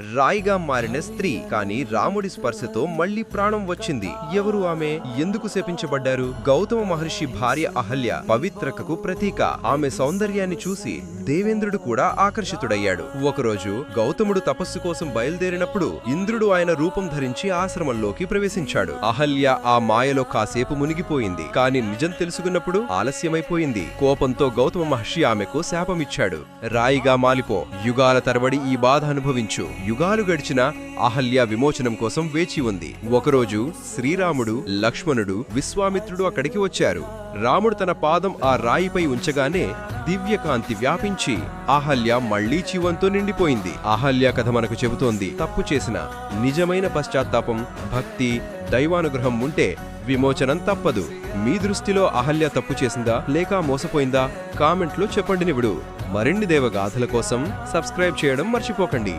రాయిగా మారిన స్త్రీ కానీ రాముడి స్పర్శతో మళ్ళీ ప్రాణం వచ్చింది. ఎవరు ఆమె? ఎందుకు శపించబడ్డారు? గౌతమ మహర్షి భార్య అహల్య పవిత్రకకు ప్రతీక. ఆమె సౌందర్యాన్ని చూసి దేవేంద్రుడు కూడా ఆకర్షితుడయ్యాడు. ఒకరోజు గౌతముడు తపస్సు కోసం బయలుదేరినప్పుడు ఇంద్రుడు ఆయన రూపం ధరించి ఆశ్రమంలోకి ప్రవేశించాడు. అహల్య ఆ మాయలో కాసేపు మునిగిపోయింది. కాని నిజం తెలుసుకున్నప్పుడు ఆలస్యమైపోయింది. కోపంతో గౌతమ మహర్షి ఆమెకు శాపమిచ్చాడు. రాయిగా మాలిపో. యుగాల తరబడి ఈ బాధ అనుభవించు. యుగాలు గడిచిన అహల్య విమోచనం కోసం వేచి ఉంది. ఒకరోజు శ్రీరాముడు లక్ష్మణుడు విశ్వామిత్రుడు అక్కడికి వచ్చారు. రాముడు తన పాదం ఆ రాయిపై ఉంచగానే దివ్యకాంతి వ్యాపించి అహల్య మళ్ళీ జీవంతో నిండిపోయింది. అహల్య కథ మనకు చెబుతోంది తప్పు చేసిన నిజమైన పశ్చాత్తాపం భక్తి దైవానుగ్రహం ఉంటే విమోచనం తప్పదు. మీ దృష్టిలో అహల్య తప్పు చేసిందా లేక మోసపోయిందా? కామెంట్లో చెప్పండి నివుడు మరిన్ని దేవగాథల కోసం సబ్స్క్రైబ్ చేయడం మర్చిపోకండి.